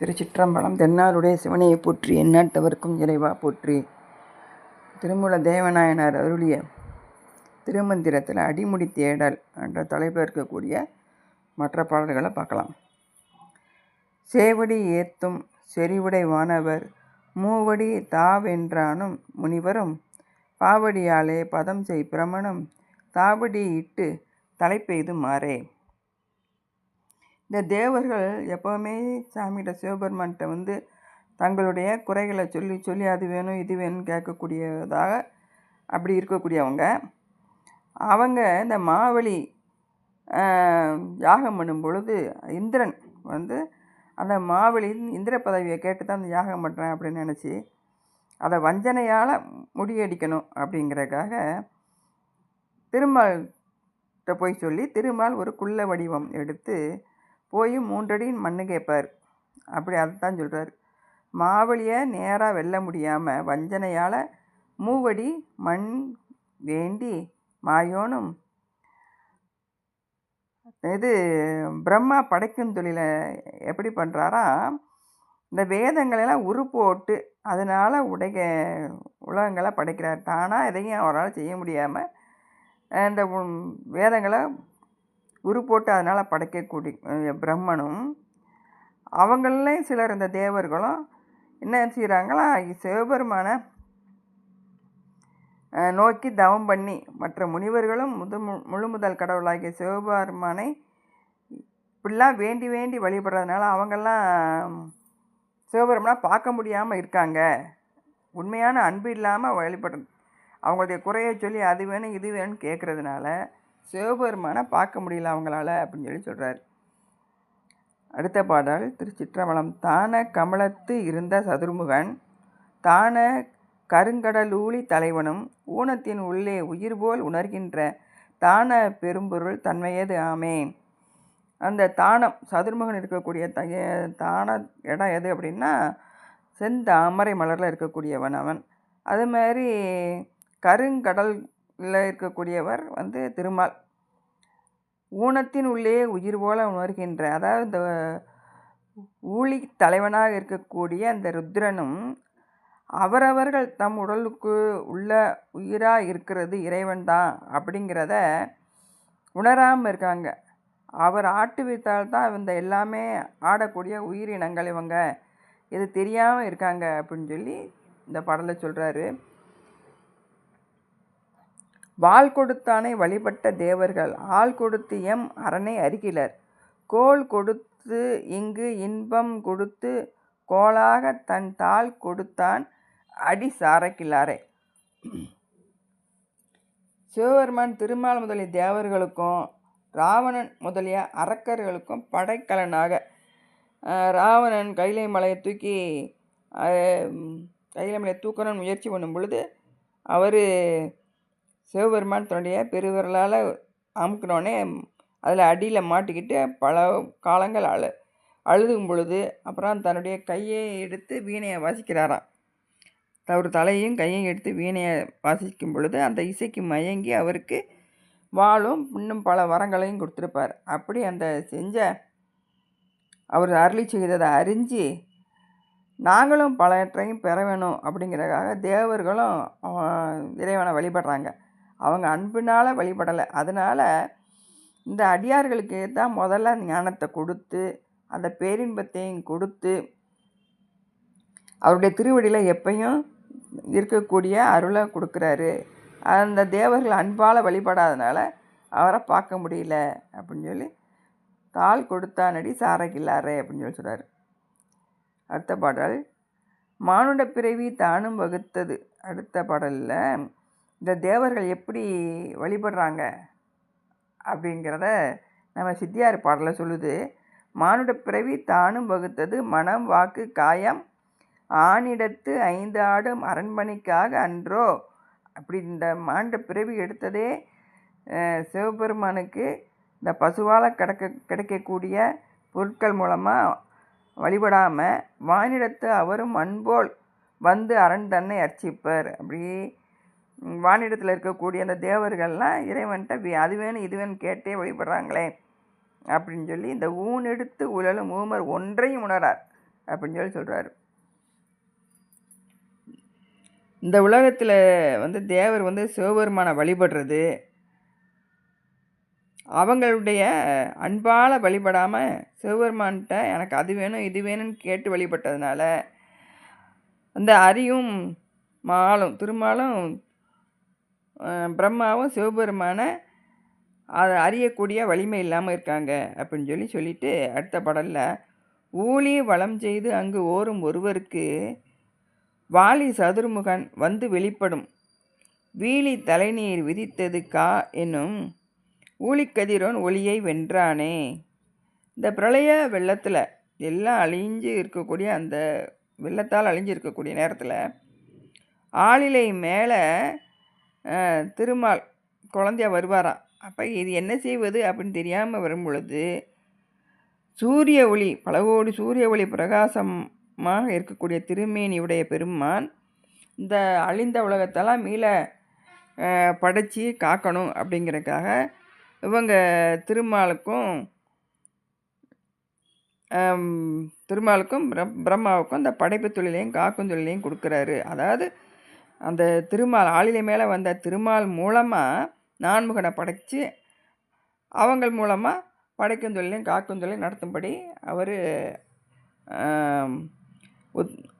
திருச்சிற்றம்பலம் தென்னாருடைய சிவனையை போற்றி எந்நாட்டவர்க்கும் இறைவா போற்றி. திருமூல தேவநாயனார் அருளிய திருமந்திரத்தில் அடிமுடி தேடல் என்ற தலைப்பில் இருக்கக்கூடிய மற்ற பாடல்களை பார்க்கலாம். சேவடி ஏத்தும் செறிவுடை வானவர் மூவடி தாவென்றானும் முனிவரும். பாவடியாலே பதம் செய் பிரமணம் தாவடி இட்டு தலைப்பெய்து மாறே. இந்த தேவர்கள் எப்போவுமே சாமிகிட்ட சிவபெருமான்கிட்ட வந்து தங்களுடைய குறைகளை சொல்லி சொல்லி அது வேணும் இது வேணும்னு கேட்கக்கூடியதாக அப்படி இருக்கக்கூடியவங்க. அவங்க இந்த மாவழி யாகம் பண்ணும் பொழுது இந்திரன் வந்து அந்த மாவழியின் இந்திர பதவியை கேட்டு தான் அந்த யாகம் பண்ணுறேன் அப்படின்னு நினச்சி அதை வஞ்சனையால் முடியடிக்கணும் அப்படிங்கிறதுக்காக திருமால்கிட்ட போய் சொல்லி திருமால் ஒரு குள்ள வடிவம் எடுத்து போய் மூன்றடி மண்ணு கேட்பார் அப்படி அதைத்தான் சொல்கிறார் மாவழியை நேராக வெல்ல முடியாமல் வஞ்சனையால் மூவடி மண் வேண்டி மாயோனும் இது பிரம்மா படைக்கும் தொழிலை எப்படி பண்ணுறாரா இந்த வேதங்களெல்லாம் உரு போட்டு அதனால் உடைக உலகங்களை படைக்கிறார். தானாக எதையும் அவரால் செய்ய முடியாமல் இந்த வேதங்களை உரு போட்டு அதனால் படைக்கக்கூடிய பிரம்மனும் அவங்களே சிலர் இந்த தேவர்களும் என்ன செய்கிறாங்களா சிவபெருமானை நோக்கி தவம் பண்ணி மற்ற முனிவர்களும் முது முழு முதல் கடவுளாகிய சிவபெருமானை இப்படிலாம் வேண்டி வேண்டி வழிபடுறதுனால அவங்கெல்லாம் சிவபெருமனாக பார்க்க முடியாமல் இருக்காங்க. உண்மையான அன்பு இல்லாமல் வழிபடுறது அவங்களுடைய குறையை சொல்லி அது வேணும் இது வேணும்னு கேட்குறதுனால சிவபெருமானை பார்க்க முடியல அவங்களால அப்படின்னு சொல்லி சொல்கிறார் அடுத்த பாடல் திருச்சிற்றம்பலம் தான கமலத்து இருந்த சதுர்முகன் தான கருங்கடலூழி தலைவனும் ஊனத்தின் உள்ளே உயிர் போல் உணர்கின்ற தான பெரும்பொருள் தன்மையது ஆமேன். அந்த தானம் சதுர்முகன் இருக்கக்கூடிய த தான இடம் எது அப்படின்னா செந்தாமரை மலரில் இருக்கக்கூடியவன் அவன். அது மாதிரி கருங்கடல் இருக்கக்கூடியவர் வந்து திருமால். ஊனத்தின் உள்ளே உயிர் போல உணர்கின்ற அதாவது இந்த ஊழி தலைவனாக இருக்கக்கூடிய அந்த ருத்ரனும் அவரவர்கள் தம் உடலுக்கு உள்ள உயிராக இருக்கிறது இறைவன் தான் அப்படிங்கிறத உணராமல் இருக்காங்க. அவர் ஆட்டு வைத்தால் தான் இந்த எல்லாமே ஆடக்கூடிய உயிரினங்கள் இவங்க. இது தெரியாமல் இருக்காங்க அப்படின்னு சொல்லி இந்த பாடலை சொல்கிறாரு வாள் கொடுத்தானை வழிபட்ட தேவர்கள் ஆள் கொடுத்து எம் அரணை அருகிலர். கோல் கொடுத்து இங்கு இன்பம் கொடுத்து கோளாக தன் தாள் கொடுத்தான் அடி சாரக்கிலாரே. சிவபெருமான் திருமால் முதலிய தேவர்களுக்கும் ராவணன் முதலிய அரக்கர்களுக்கும் படைக்கலனாக ராவணன் கைலை மலையை தூக்கி கைலை மலையை தூக்கணும்னு முயற்சி பண்ணும் பொழுது அவர் சிவபெருமான் தன்னுடைய பெருவிரலால் அமுக்கினோடனே அதில் அடியில் மாட்டிக்கிட்டு பல காலங்கள் அழு அழுதும் பொழுது அப்புறம் தன்னுடைய கையை எடுத்து வீணையை வாசிக்கிறாராம். அவர் தலையும் கையும் எடுத்து வீணையை வாசிக்கும் பொழுது அந்த இசைக்கு மயங்கி அவருக்கு வாழும் இன்னும் பல வரங்களையும் கொடுத்துருப்பார். அப்படி அந்த செஞ்ச அவர் அருளி செய்ததை அறிஞ்சு நாங்களும் பலவற்றையும் பெற வேணும் அப்படிங்கிறதுக்காக தேவர்களும் இறைவனை வழிபடுறாங்க. அவங்க அன்பினால் வழிபடலை. அதனால் இந்த அடியார்களுக்கு தான் முதல்ல ஞானத்தை கொடுத்து அந்த பேரின்பத்தையும் கொடுத்து அவருடைய திருவடியில் எப்பையும் இருக்கக்கூடிய அருளை கொடுக்குறாரு. அந்த தேவர்கள் அன்பால் வழிபடாதனால அவரை பார்க்க முடியல அப்படின்னு சொல்லி தாள் கொடுத்தானடி சாரகில்லாரே அப்படின்னு சொல்லி சொல்கிறார் அடுத்த பாடல் மானுட பிறவி தானும் வகுத்தது. அடுத்த பாடலில் இந்த தேவர்கள் எப்படி வழிபடுறாங்க அப்படிங்கிறத நம்ம சித்தியார் பாடலில் சொல்லுது. மானுட பிறவி தானும் வகுத்தது மனம் வாக்கு காயம். ஆணிடத்து ஐந்து ஆடும் அரண்மனைக்காக அன்றோ. அப்படி இந்த மாண்ட பிறவி எடுத்ததே சிவபெருமானுக்கு இந்த பசுவால் கிடக்க கிடைக்கக்கூடிய பொருட்கள் மூலமாக வழிபடாமல் வானிடத்து அவரும் அன்போல் வந்து அரண் தன்னை அர்ச்சிப்பர். அப்படி வானிடத்தில் இருக்கக்கூடிய அந்த தேவர்கள்லாம் இறைவன்கிட்ட அது வேணும் இது வேணும் கேட்டே வழிபடுறாங்களே அப்படின்னு சொல்லி இந்த ஊன் எடுத்து உழலும் ஊமர் ஒன்றையும் உணரார் அப்படின்னு சொல்லி சொல்கிறாரு இந்த உலகத்தில் வந்து தேவர் வந்து சிவபெருமானை வழிபடுறது அவங்களுடைய அன்பால் வழிபடாமல் சிவபெருமான்கிட்ட எனக்கு அது வேணும் இது வேணும்னு கேட்டு வழிபட்டதுனால அந்த அரியும் மாலும் திருமாலும் பிரம்மாவும் சிவபெருமானை அதை அறியக்கூடிய வலிமை இல்லாமல் இருக்காங்க அப்படின்னு சொல்லி சொல்லிட்டு அடுத்த படலில் ஊழி வளம் செய்து அங்கு ஓரும் ஒருவருக்கு வாலி சதுர்முகன் வந்து வெளிப்படும். வீழி தலைநீர் விதித்தது கா என்னும் ஊழிக்கதிரோன் ஒளியை வென்றானே. இந்த பிரளய வெள்ளத்தில் எல்லாம் அழிஞ்சு இருக்கக்கூடிய அந்த வெள்ளத்தால் அழிஞ்சு இருக்கக்கூடிய நேரத்தில் ஆளிலை மேலே திருமால் குழந்தையா வருவாராம் அப்போ இது என்ன செய்வது அப்படின்னு தெரியாமல் வரும் பொழுது சூரிய ஒளி பல கோடி சூரிய ஒளி பிரகாசமாக இருக்கக்கூடிய திருமேனியுடைய பெருமான் இந்த அழிந்த உலகத்தெல்லாம் மீள படைச்சி காக்கணும் அப்படிங்கிறதுக்காக இவங்க திருமாலுக்கும் திருமாலுக்கும் பிரம் பிரம்மாவுக்கும் இந்த படைப்பு தொழிலையும் காக்கும் தொழிலையும் கொடுக்குறாரு. அதாவது அந்த திருமால் ஆளிலை மேலே வந்த திருமால் மூலமாக நான்முகனை படைத்து அவங்கள் மூலமாக படைக்கும் தொழிலையும் காக்கும் தொழிலையும் நடத்தும்படி அவர்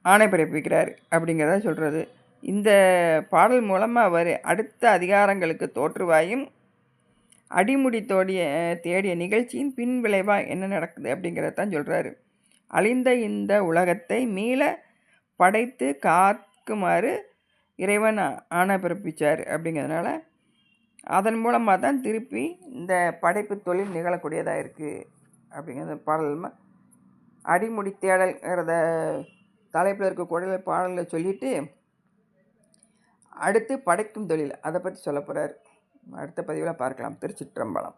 ஆணை பிறப்பிக்கிறார் அப்படிங்கிறத சொல்கிறது இந்த பாடல் மூலமாக அவர் அடுத்த அதிகாரங்களுக்கு தோற்றுவாயும் அடிமுடி தோடிய தேடிய நிகழ்ச்சியின் பின் விளைவாக என்ன நடக்குது அப்படிங்கிறத தான் சொல்கிறாரு அழிந்த இந்த உலகத்தை மீள படைத்து காக்குமாறு இறைவன் ஆணை பிறப்பிச்சார் அப்படிங்கிறதுனால அதன் மூலமாக தான் திருப்பி இந்த படைப்பு தொழில் நிகழக்கூடியதாக இருக்குது அப்படிங்கிறது பாடல் அடிமுடி தேடல்ங்கிறத தலைப்பில் இருக்கக்கூடிய பாடலை சொல்லிட்டு அடுத்து படைக்கும் தொழில் அதை பற்றி சொல்ல போகிறார் அடுத்த பதிவில் பார்க்கலாம். திருச்சிற்றம்பலம்.